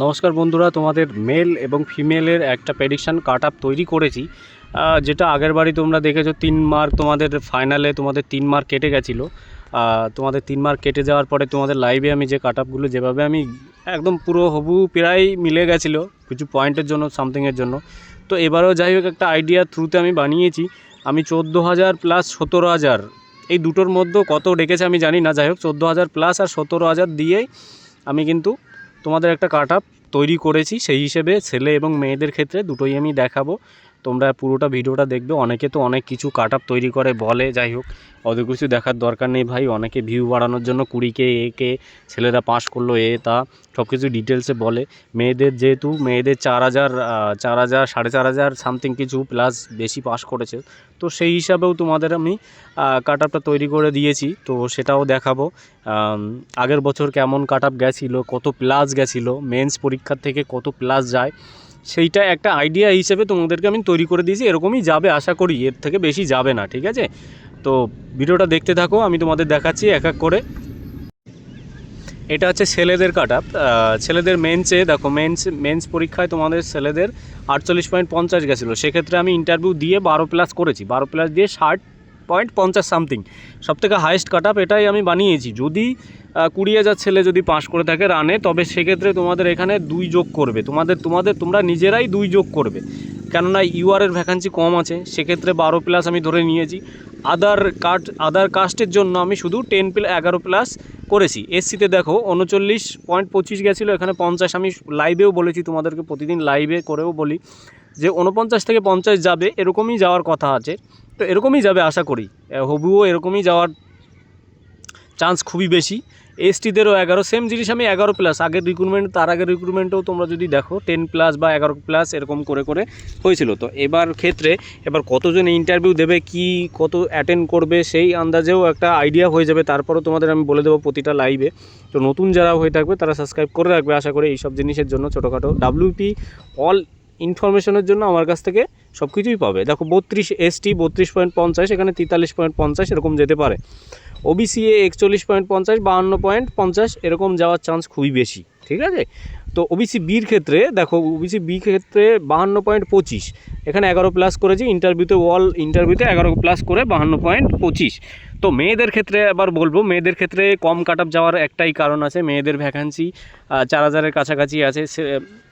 নমস্কার বন্ধুরা, তোমাদের মেল এবং ফিমেলের একটা প্রেডিকশান কাট আপ তৈরি করেছি। যেটা আগের বাড়ি তোমরা দেখেছ, তিন মার্ক তোমাদের ফাইনালে তোমাদের তিন মার্ক কেটে গেছিল। তোমাদের তিন মার্ক কেটে যাওয়ার পরে তোমাদের লাইভে আমি যে কাট আপগুলো যেভাবে আমি একদম পুরো হবু প্রায় মিলে গেছিল, কিছু পয়েন্টের জন্য সামথিংয়ের জন্য। তো এবারেও যাই হোক, একটা আইডিয়া থ্রুতে আমি বানিয়েছি। আমি চোদ্দ হাজার প্লাস সতেরো হাজার এই দুটোর মধ্যে কত ডেকেছে আমি জানি না। যাই হোক চোদ্দ হাজার প্লাস আর সতেরো হাজার দিয়েই আমি কিন্তু তোমাদের একটা কাট তৈরি করেছি সেই হিসেবে ছেলে এবং মেয়েদের ক্ষেত্রে দুটোই আমি দেখাবো। তোমরা পুরোটা ভিডিওটা দেখবে। অনেকে তো অনেক কিছু কাট তৈরি করে, বলে, যাই হোক। অত কিছু দেখার দরকার নেই ভাই। অনেকে ভিউ বাড়ানোর জন্য কুড়িকে, একে, ছেলেরা পাস করল, এ, তা সব কিছু ডিটেলসে বলে। মেয়েদের যেহেতু, মেয়েদের চার হাজার চার হাজার, সাড়ে চার হাজার সামথিং কিছু প্লাস বেশি পাস করেছে। তো সেই হিসাবেও তোমাদের আমি কাট আপটা তৈরি করে দিয়েছি। তো সেটাও দেখাবো। আগের বছর কেমন কাট আপ গেছিল, কত প্লাস গেছিল মেন্স পরীক্ষার থেকে কত প্লাস যায়। সেইটা একটা আইডিয়া হিসেবে তোমাদেরকে আমি তৈরি করে দিয়েছি, এরকমই যাবে, আশা করি। এর থেকে বেশি যাবে না, ঠিক আছে? তো ভিডিওটা দেখতে থাকো, আমি তোমাদের দেখাচ্ছি এক এক করে। এটা হচ্ছে ছেলেদের কাট আপ ছেলেদের মেন্সে দেখো মেন্স মেন্স পরীক্ষায় তোমাদের ছেলেদের আটচল্লিশ পয়েন্ট পঞ্চাশ গেছিল। সেক্ষেত্রে আমি ইন্টারভিউ দিয়ে বারো প্লাস করেছি। বারো প্লাস দিয়ে ষাট পয়েন্ট পঞ্চাশ সামথিং। সব থেকে হায়েস্ট কাট আপ এটাই আমি বানিয়েছি। যদি কুড়ি হাজার ছেলে যদি পাস করে থাকে রানে তবে সেক্ষেত্রে তোমাদের এখানে দুই যোগ করবে। তোমাদের তোমাদের, তোমরা নিজেরাই দুই যোগ করবে। কেননা ইউআরের ভ্যাকান্সি কম আছে, সেক্ষেত্রে বারো প্লাস আমি ধরে নিয়েছি। আদার কাট আদার কাস্টের জন্য আমি শুধু টেন প্লাস এগারো প্লাস করেছি। এসসিতে দেখো, উনচল্লিশ পয়েন্ট পঁচিশ গেছিল, এখানে পঞ্চাশ আমি লাইভেও বলেছি, তোমাদেরকে প্রতিদিন লাইভে করেও বলি। যে উনপঞ্চাশ থেকে পঞ্চাশ যাবে, এরকমই যাওয়ার কথা আছে। তো এরকমই যাবে আশা করি। হবুও এরকমই যাওয়ার চান্স খুবই বেশি। এসটিদেরও এগারো সেম জিনিস আমি এগারো প্লাস আগের রিক্রুটমেন্ট তার আগের রিক্রুটমেন্টেও তোমরা যদি দেখো টেন প্লাস বা এগারো প্লাস এরকম করে করে হয়েছিল। তো এবার ক্ষেত্রে, এবার কতজন ইন্টারভিউ দেবে, কি কত অ্যাটেন্ড করবে, সেই আন্দাজেও একটা আইডিয়া হয়ে যাবে। তারপরেও তোমাদের আমি বলে দেবো প্রতিটা লাইভে তো নতুন যারা হয়ে থাকবে, তারা সাবস্ক্রাইব করে রাখবে। আশা করি এইসব জিনিসের জন্য ছোটোখাটো ডাব্লিউপি অল ইনফরমেশনের জন্য আমার কাছ থেকে সব কিছুই পাবে। দেখো, বত্রিশ এসটি বত্রিশ পয়েন্ট পঞ্চাশ, এখানে তেতাল্লিশ পয়েন্ট পঞ্চাশ, এরকম যেতে পারে। ওবিসি এ একচল্লিশ পয়েন্ট পঞ্চাশ, বাহান্ন পয়েন্ট পঞ্চাশ, এরকম যাওয়ার চান্স খুবই বেশি, ঠিক আছে? তো ওবিসি বির ক্ষেত্রে, দেখো ওবিসি বি ক্ষেত্রে বাহান্ন পয়েন্ট পঁচিশ, এখানে এগারো প্লাস করেছি ইন্টারভিউতে ওয়াল ইন্টারভিউতে এগারো প্লাস করে বাহান্ন পয়েন্ট পঁচিশ। তো মেয়েদের ক্ষেত্রে আবার বলব, মেয়েদের ক্ষেত্রে কম কাট আপ যাওয়ার একটাই কারণ আছে, মেয়েদের ভ্যাকান্সি চার হাজারের কাছাকাছি আছে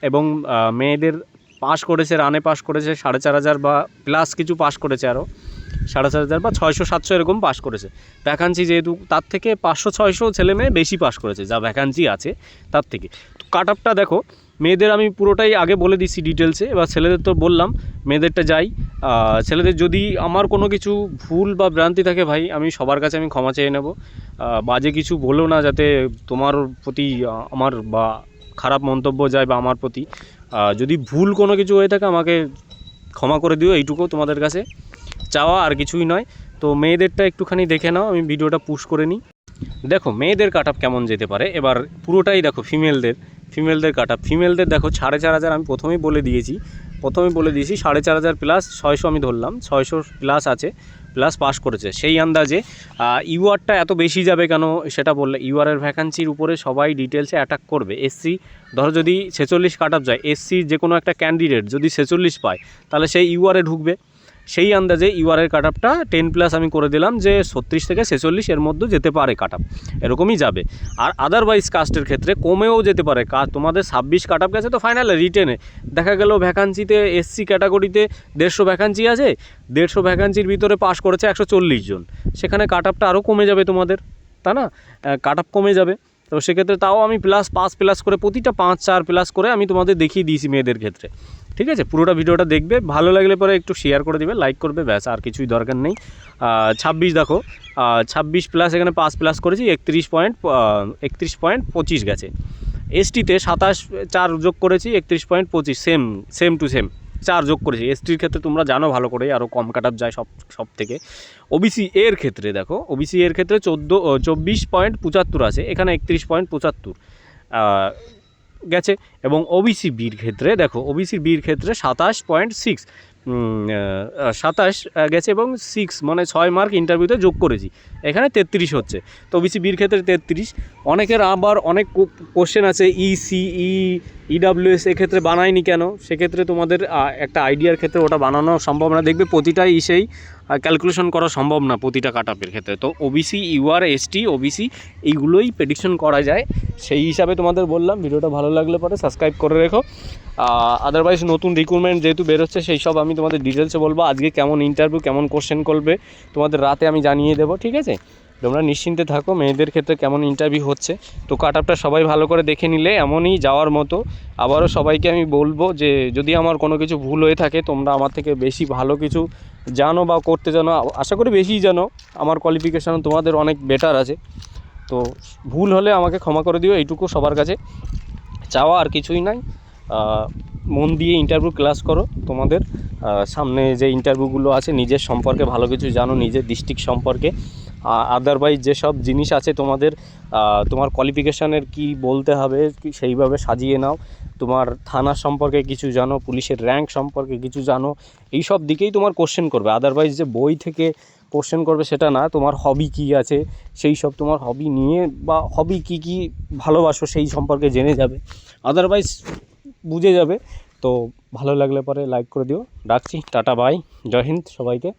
এবং মেয়েদের পাস করেছে রানে পাস করেছে, সাড়ে চার হাজার বা প্লাস কিছু পাস করেছে আরও সাড়ে চার হাজার বা ছয়শো, সাতশো এরকম পাস করেছে। ভ্যাকান্সি যেহেতু, তার থেকে পাঁচশো, ছয়শো ছেলে মেয়ে বেশি পাস করেছে, যা ভ্যাকান্সি আছে তার থেকে। তো কাট আপটা দেখো, মেয়েদের আমি পুরোটাই আগে বলে দিচ্ছি ডিটেলসে এবার ছেলেদের তো বললাম, মেয়েদেরটা যাই। ছেলেদের যদি আমার কোনো কিছু ভুল বা ভ্রান্তি থাকে ভাই, আমি সবার কাছে আমি ক্ষমা চেয়ে নেব। বাজে কিছু বলো না যাতে তোমার প্রতি আমার বা খারাপ মন্তব্য যায় বা আমার প্রতি। যদি ভুল কোনো কিছু হয়ে থাকে, আমাকে ক্ষমা করে দিও, এইটুকু তোমাদের কাছে। চাওয়া আর কিছুই নয়। তো মেয়েদেরটা একটুখানি দেখে নাও, আমি ভিডিওটা পুশ করে নিই। দেখো, মেয়েদের কাট কেমন যেতে পারে? এবার পুরোটাই দেখো, ফিমেলদের ফিমেলদের কাট ফিমেলদের দেখো, সাড়ে চার হাজার আমি প্রথমেই বলে দিয়েছি। প্রথমেই বলে দিয়েছি, সাড়ে চার হাজার প্লাস ছয়শো আমি ধরলাম, ছয়শো প্লাস আছে প্লাস পাস করেছে। সেই আন্দাজে ইউআরটা এত বেশি যাবে কেন সেটা বললে ইউআরের ভ্যাকান্সির উপরে সবাই ডিটেলসে অ্যাটাক করবে। এসসি ধরো যদি ছেচল্লিশ কাট যায় এসসি যে কোনো একটা ক্যান্ডিডেট যদি ছেচল্লিশ পায়, তাহলে সেই ইউআরে ঢুকবে। সেই আন্দাজে ইউআরের কাট আপটা টেন প্লাস আমি করে দিলাম যে ছত্রিশ থেকে ছেচল্লিশ এর মধ্যে যেতে পারে কাট আপ এরকমই যাবে। আর আদারওয়াইজ কাস্টের ক্ষেত্রে কমেও যেতে পারে। কা তোমাদের ছাব্বিশ কাট আপ গেছে তো ফাইনালে রিটেনে দেখা গেল ভ্যাকান্সিতে এসসি ক্যাটাগরিতে দেড়শো ভ্যাকান্সি আছে। দেড়শো ভ্যাকান্সির ভিতরে পাস করেছে একশো চল্লিশ জন। সেখানে কাট আপটা আরও কমে যাবে তোমাদের। তা না? কাট আপ কমে যাবে। তো সেক্ষেত্রে তাও আমি প্লাস পাঁচ প্লাস করে প্রতিটা পাঁচ, চার প্লাস করে আমি তোমাদের দেখিয়ে দিয়েছি মেয়েদের ক্ষেত্রে। ঠিক আছে? পুরোটা ভিডিওটা দেখবে, ভালো লাগলে পরে একটু শেয়ার করে দিবে লাইক করবে, ব্যাস, আর কিছুই দরকার নেই। ছাব্বিশ দেখো ছাব্বিশ প্লাস এখানে পাঁচ প্লাস করেছি, একত্রিশ পয়েন্ট একত্রিশ পয়েন্ট পঁচিশ গেছে। এসটিতে সাতাশ, চার যোগ করেছি, একত্রিশ পয়েন্ট পঁচিশ সেম সেম টু সেম চার যোগ করেছে। এসটির ক্ষেত্রে তোমরা জানো ভালো করে আরও কম কাট যায় সব সব থেকে। ওবিসি এর ক্ষেত্রে দেখো ওবিসি এর ক্ষেত্রে চোদ্দ চব্বিশ পয়েন্ট পঁচাত্তর আছে, এখানে একত্রিশ পয়েন্ট পঁচাত্তর গেছে। এবং ওবিসি বির ক্ষেত্রে দেখো ওবিসি বির ক্ষেত্রে সাতাশ পয়েন্ট সিক্স সাতাশ গেছে এবং সিক্স মানে ছয় মার্ক ইন্টারভিউতে যোগ করেছি। এখানে তেত্রিশ হচ্ছে। তো বিসি বির ক্ষেত্রে তেত্রিশ। অনেকের আবার অনেক কোশ্চেন আছে E ইসিই ইডাব্লিউএস এক্ষেত্রে বানায়নি কেন? সেক্ষেত্রে তোমাদের একটা আইডিয়ার ক্ষেত্রে ওটা বানানো সম্ভব না। দেখবে প্রতিটাই ইসেই ক্যালকুলেশন করা সম্ভব না প্রতিটা কাট আপের ক্ষেত্রে। তো ওবিসি ইউআর এসটি ওবিসি এইগুলোই প্রেডিকশন করা যায়। সেই হিসাবে তোমাদের বললাম, ভিডিওটা ভালো লাগলে পরে সাবস্ক্রাইব করে রেখো। আদারওয়াইজ নতুন রিক্রুটমেন্ট যেহেতু বেরোচ্ছে, সেই সব আমি তোমাদের ডিটেলসে বলব। আজকে কেমন ইন্টারভিউ কেমন কোশ্চেন করবে, তোমাদের রাতে আমি জানিয়ে দেবো, ঠিক আছে? তোমরা নিশ্চিন্তে থাকো, মেয়েদের ক্ষেত্রে কেমন ইন্টারভিউ হচ্ছে। তো কাট আপটা সবাই ভালো করে দেখে নিলে, এমনই যাওয়ার মতো। আবারও সবাইকে আমি বলব যে, যদি আমার কোনো কিছু ভুল হয়ে থাকে, তোমরা আমার থেকে বেশি ভালো কিছু জানো বা করতে জানো। আশা করি বেশিই জানো, আমার কোয়ালিফিকেশান তোমাদের অনেক বেটার আছে। তো ভুল হলে আমাকে ক্ষমা করে দিও, এইটুকু সবার কাছে। চাওয়া আর কিছুই নাই। মন দিয়ে ইন্টারভিউ ক্লাস করো তোমাদের। সামনে যে ইন্টারভিউগুলো আছে, নিজের সম্পর্কে ভালো কিছু জানো, নিজের ডিস্ট্রিক্ট সম্পর্কে। আদারওয়াইজ যেসব জিনিস আছে তোমাদের তোমার কোয়ালিফিকেশানের কি বলতে হবে সেইভাবে সাজিয়ে নাও। তোমার থানা সম্পর্কে কিছু জানো, পুলিশের র্যাঙ্ক সম্পর্কে কিছু জানো এই সব দিকেই তোমার কোশ্চেন করবে। আদারওয়াইজ যে বই থেকে কোশ্চেন করবে সেটা না, তোমার হবি কী আছে, সেই সব তোমার হবি নিয়ে বা হবি কী কী ভালোবাসো সেই সম্পর্কে জেনে যাবে। আদারওয়াইজ বুঝে যাবে। তো ভালো লাগলে পরে লাইক করে দিও। রাখছি টাটা বাই জয় হিন্দ সবাইকে।